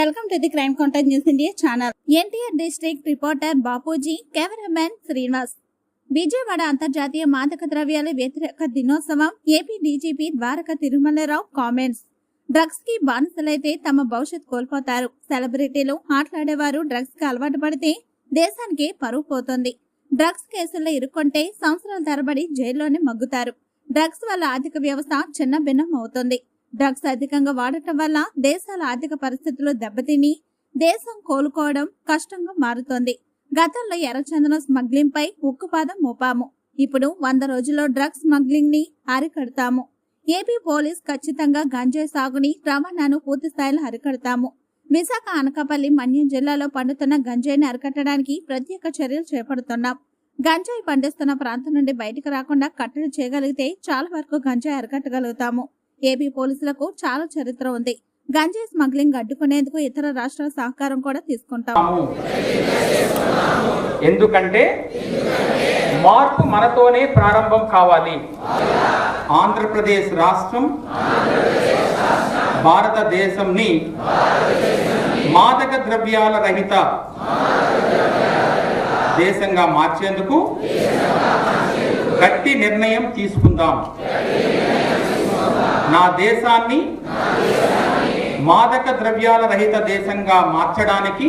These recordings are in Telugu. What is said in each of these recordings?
Welcome to the crime contact news India channel. NTR district reporter Bapuji cameraman Srinivas. Vijayawada అంతర్జాతీయ మాదక ద్రవ్యాల వ్యతిరేక దినోత్సవం AP DGP Dwaraka Tirumala Rao comments. డ్రగ్స్కి బానిసలైతే తమ భవిష్యత్ కోల్పోతారు. సెలబ్రిటీలు ఆటలాడేవారు డ్రగ్స్కి అలవాటు పడితే దేశానికి పరువు పోతుంది. డ్రగ్స్ కేసుల్లో ఇరుక్కుంటే సంవత్సరాల తరబడి జైల్లోనే మగ్గుతారు. డ్రగ్స్ వల్ల ఆర్థిక వ్యవస్థ చిన్న భిన్నం అవుతుంది. డ్రగ్స్ అధికంగా వాడటం వల్ల దేశాల ఆర్థిక పరిస్థితులు దెబ్బతిని దేశం కోలుకోవడం కష్టంగా మారుతోంది. గతంలో ఎర్రచందనం స్మగ్లింగ్ పై ఉక్కుపాదం మోపాము. ఇప్పుడు వంద రోజుల్లో డ్రగ్స్ స్మగ్లింగ్ని అరికడతాము. ఏపీ పోలీస్ ఖచ్చితంగా గంజాయి సాగుని రవాణాను పూర్తి స్థాయిలో అరికడతాము. విశాఖ అనకాపల్లి మన్యం జిల్లాలో పండుతున్న గంజాయిని అరికట్టడానికి ప్రత్యేక చర్యలు చేపడుతున్నాం. గంజాయి పండిస్తున్న ప్రాంతం నుండి బయటకు రాకుండా కట్టడి చేయగలిగితే చాలా వరకు గంజాయి అరికట్టగలుగుతాము. ఏపీ పోలీసులకు చాలా చరిత్ర ఉంది. గంజాయి స్మగ్లింగ్ అడ్డుకునేందుకు ఇతర రాష్ట్రాల సహకారం కూడా తీసుకుంటాం. ఎందుకంటే మార్పు మనతోనే ప్రారంభం కావాలి. ఆంధ్రప్రదేశ్ రాష్ట్రం భారతదేశంని మాదక ద్రవ్యాల రహిత దేశంగా మార్చేందుకు గట్టి నిర్ణయం తీసుకుందాం. నా దేశాన్ని మాదక ద్రవ్యాల రహిత దేశంగా మార్చడానికి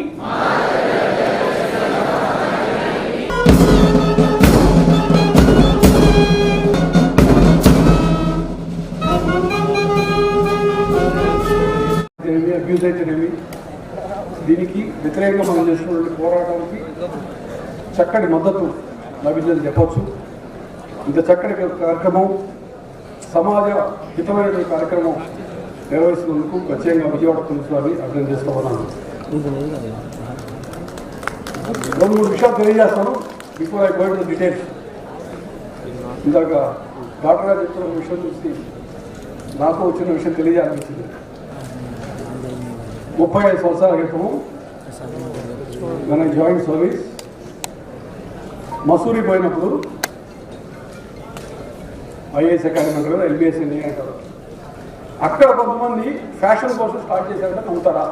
అబ్యూజ్ అయితేనేమి? దీనికి వ్యతిరేకంగా మనం చేస్తున్నటువంటి పోరాటానికి చక్కటి మద్దతు లభించని చెప్పచ్చు. ఇంత చక్కటి కార్యక్రమం సమాజ హితమైనటువంటి కార్యక్రమం నిర్వహిస్తున్నందుకు ప్రత్యేకంగా విజయవాడ పోలీసు వారిని అర్థం ఉన్నాను రెండు మూడు విషయాలు తెలియజేస్తాను. బిఫోర్ ఐ గోయింగ్ డీటెయిల్స్ ఇందాక డాక్టర్ గారు చెప్తున్న విషయం చూసి నాకు వచ్చిన విషయం తెలియజేయాలనిపించింది ముప్పై ఐదు సంవత్సరాల క్రితము మన జాయింట్ సర్వీస్ మసూరి పోయినప్పుడు ఐఏఎస్ అకాడమీ అంటారు ఎల్బిఎస్ అంటారు. అక్కడ కొంతమంది ఫ్యాషన్ కోసం స్టార్ట్ చేశారంటే నమ్ముతారా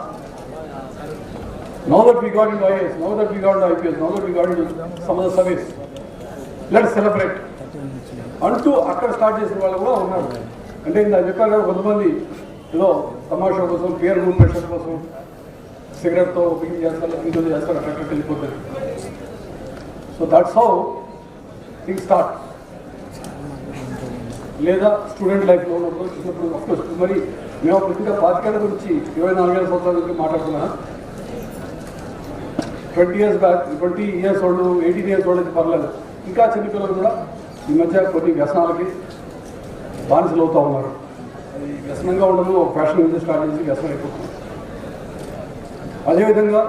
now that we got in IAS now that we got IPS now that we in some of service let celebrate అంటూ అక్కడ స్టార్ట్ చేసిన వాళ్ళు కూడా ఉన్నారు. అంటే ఇంత చెప్పాను కదా కొంతమంది ఏదో తమాషా కోసం పేరు రూమ్ కోసం సిగరెట్తో బిగిన్ చేస్తారు ఇంకో చేస్తారు అక్కడ వెళ్ళిపోతారు. So that's how thing start లేదా స్టూడెంట్ లైఫ్లో ఉన్నప్పుడు చూసినప్పుడు అఫ్కోర్స్ మరి మేము ప్రతిగా ఇంకా గురించి ఇరవై నాలుగేళ్ళ సంవత్సరాల గురించి మాట్లాడుతున్నా twenty years back twenty years వాళ్ళు ఎయిటీన్ ఇయర్స్ వాళ్ళకి పర్లేదు. ఇంకా చిన్నపిల్లలు కూడా ఈ మధ్య కొన్ని వ్యసనాలకి బానిసలు అవుతూ ఉన్నారు. అది వ్యసనంగా ఉండదు ఒక ఫ్యాషన్ బిజినెస్ స్టార్ట్ చేసి వ్యసనం అయిపోతుంది. అదేవిధంగా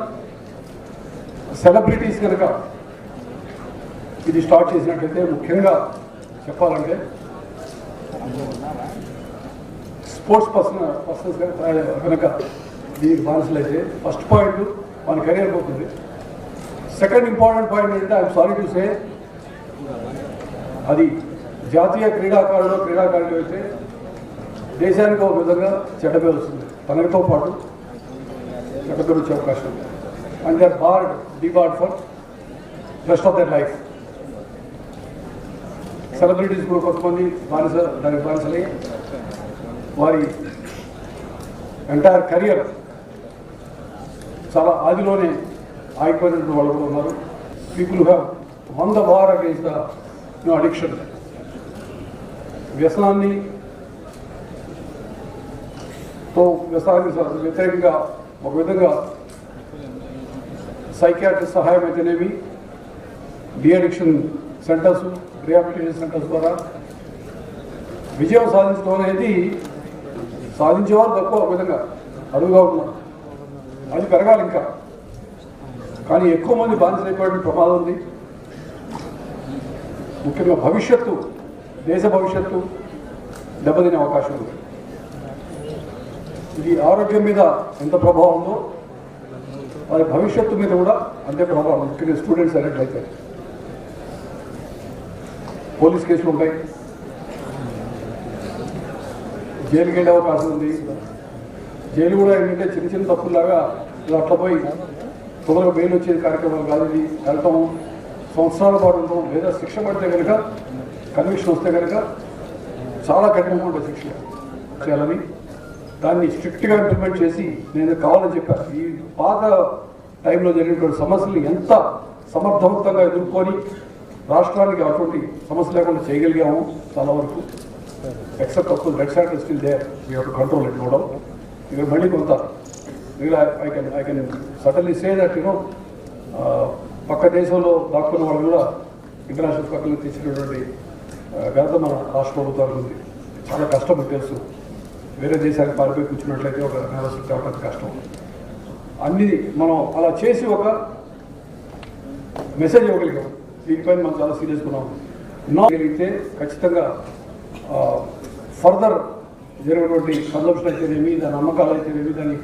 సెలబ్రిటీస్ కనుక ఇది స్టార్ట్ చేసినట్లయితే ముఖ్యంగా చెప్పాలంటే స్పోర్ట్స్ పర్సన్ పర్సన్స్ కనుక దీనికి బానిసలైతే ఫస్ట్ పాయింట్ మన కెరీర్ పోతుంది. సెకండ్ ఇంపార్టెంట్ పాయింట్ ఏంటంటే ఐఎమ్ సారీ టు సే అది జాతీయ క్రీడాకారులు క్రీడాకారులు అయితే దేశానికి ఒక విధంగా చెడ్డ వస్తుంది. తనతో పాటు చెడ్డ వచ్చే అవకాశం ఉంది. And their barred debarred for rest of their life celebrities కూడా కొంతమంది బానిస దానికి బానిసలే వారి ఎంటైర్ కెరియర్ చాలా ఆదిలోనే ఆగిపోయినటువంటి వాళ్ళు కూడా ఉన్నారు. People have won the war against the no addiction వ్యసనాన్ని తో వ్యసనానికి వ్యతిరేకంగా ఒక విధంగా సైకియాట్రిస్ట్ సహాయం అయితేనేవి deaddiction centres centres rehabilitation centres ద్వారా విజయం సాధించడం అనేది సాధించేవారు తక్కువ ఒక విధంగా అడుగుగా ఉన్నారు. అది పెరగాలి ఇంకా. కానీ ఎక్కువ మంది బాధితులైపోయిన ప్రమాదం ఉంది. ముఖ్యంగా భవిష్యత్తు దేశ భవిష్యత్తు దెబ్బతినే అవకాశం ఉంది. ఇది ఆరోగ్యం మీద ఎంత ప్రభావం ఉందో వారి భవిష్యత్తు మీద కూడా అంతే ప్రభావం ముఖ్యంగా స్టూడెంట్స్ అనేట్లయితే పోలీస్ కేసులు ఉంటాయి. జైలుకి వెళ్ళే అవకాశం ఉంది. జైలు కూడా ఏంటంటే చిన్న చిన్న తప్పుల్లాగా ఇలా అట్లా పోయి తొందరగా బెయిల్ వచ్చే కార్యక్రమాలు కాదు ఇది. వెళ్ళటం సంవత్సరాల పాటు ఉండటం లేదా శిక్ష పడితే కనుక కన్విక్షన్ వస్తే కనుక చాలా కఠినంగా ఉంటుంది శిక్ష చేయాలని. దాన్ని స్ట్రిక్ట్గా ఇంప్లిమెంట్ చేసి నేను కావాలని చెప్పాను ఈ పాత టైంలో జరిగినటువంటి సమస్యలు ఎంత సమర్థవంతంగా ఎదుర్కొని రాష్ట్రానికి అటువంటి సమస్య లేకుండా చేయగలిగాము చాలా వరకు. Except of red side still they we to control it నోడం మళ్ళీ కొంత I can I can suddenly say that you know పక్క దేశంలో దాక్కున్న వాళ్ళు కూడా ఇంటర్నేషనల్ పక్కన తెచ్చినటువంటి ఘనత మన రాష్ట్ర ప్రభుత్వానికి ఉంది. చాలా కష్టం తెలుసు. వేరే దేశానికి పారిపోయి కూర్చున్నట్లయితే ఒక నేరస్తులు కావడానికి కష్టం. అన్ని మనం అలా చేసి ఒక మెసేజ్ ఇవ్వగలిగాం. దీనిపైన మనం చాలా సీరియస్ ఉన్నాం నా జరిగితే ఖచ్చితంగా ఫర్దర్ జరిగినటువంటి కన్సంప్షన్ అయితేనేమి దాని అమ్మకాలు అయితేనేమి దాని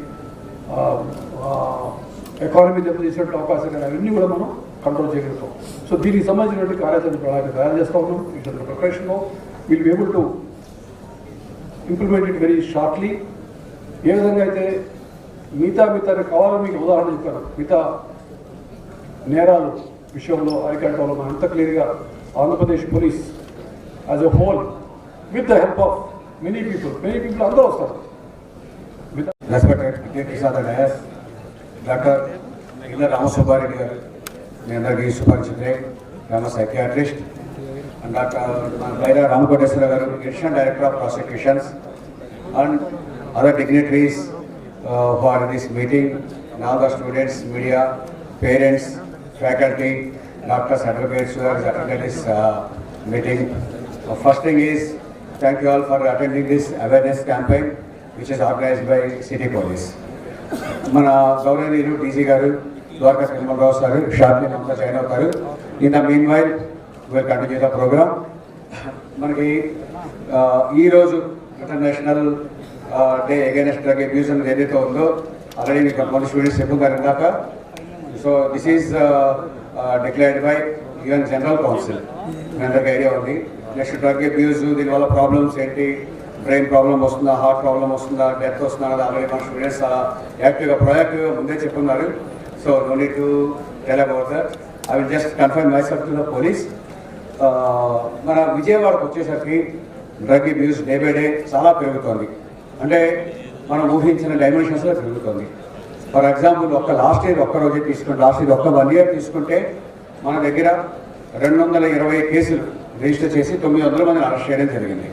ఎకానమీ దెబ్బతీసేటువంటి అవకాశం కానీ అవన్నీ కూడా మనం కంట్రోల్ చేయగలుగుతాం. సో దీనికి సంబంధించినటువంటి కార్యాచరణ ప్రణాళిక తయారు చేస్తూ ఉన్నాం. ఇట్ ప్రిపరేషన్లో will be able to implement it very shortly ఏ విధంగా అయితే మిగతా మిగతా కావాలని మీకు ఉదాహరణ చెప్పాను మిగతా నేరాలు విషయంలో అరికట్టడంలో మనం ఎంత క్లియర్గా Andhra Pradesh police as a whole with the help of many people many people అందరూ వస్తారు. With the- respected K Prasad dais doctor ఇలా రామసుబ్బారెడ్డి గారు మీ అందరికీ సుపరిచితే రామ సైకియాట్రిస్ట్ అండ్ డాక్టర్ మన బైరా రామకోటేశ్వర గారు additional director of prosecutions and other dignitaries far this meeting and all the students media parents faculty doctors advocates who have attended this uh, meeting. Uh, First thing is, thank you all for attending this awareness campaign which is organized by city police. మన గౌరవనీయులు డీజీ గారు Dwaraka Tirumalarao sir shortly Mamata join అవుతారు in the meanwhile will continue the program మనకి ఈరోజు international day against drug abuse అనేది ఏదైతే ఉందో ఆల్రెడీ మీకు కొంతమంది స్టూడెంట్స్ గారు ఇందాక so this is declared by UN general council మీ అందరికీ ఐడియా ఉంది. నెక్స్ట్ డ్రగ్ అబ్యూస్ దీనివల్ల ప్రాబ్లమ్స్ ఏంటి? బ్రెయిన్ ప్రాబ్లం వస్తుందా? హార్ట్ ప్రాబ్లం వస్తుందా? డెత్ వస్తుందా? అనేది ఆల్రెడీ మన స్టూడెంట్స్ చాలా యాక్టివ్గా ప్రొయాక్టివ్గా ముందే చెప్పున్నారు. So no need to tell about that I will just confirm myself to the police మన విజయవాడకు వచ్చేసరికి drug abuse day by day చాలా పెరుగుతోంది. అంటే మనం ఊహించిన డైమెన్షన్స్లో పెరుగుతోంది. ఫర్ ఎగ్జాంపుల్ ఒక్క లాస్ట్ ఇయర్ ఒక్క రోజే తీసుకుంటే లాస్ట్ ఇయర్ ఒక్క వన్ ఇయర్ తీసుకుంటే మన దగ్గర రెండు వందల ఇరవై కేసులు రిజిస్టర్ చేసి తొమ్మిది వందల మందిని అరెస్ట్ చేయడం జరిగింది.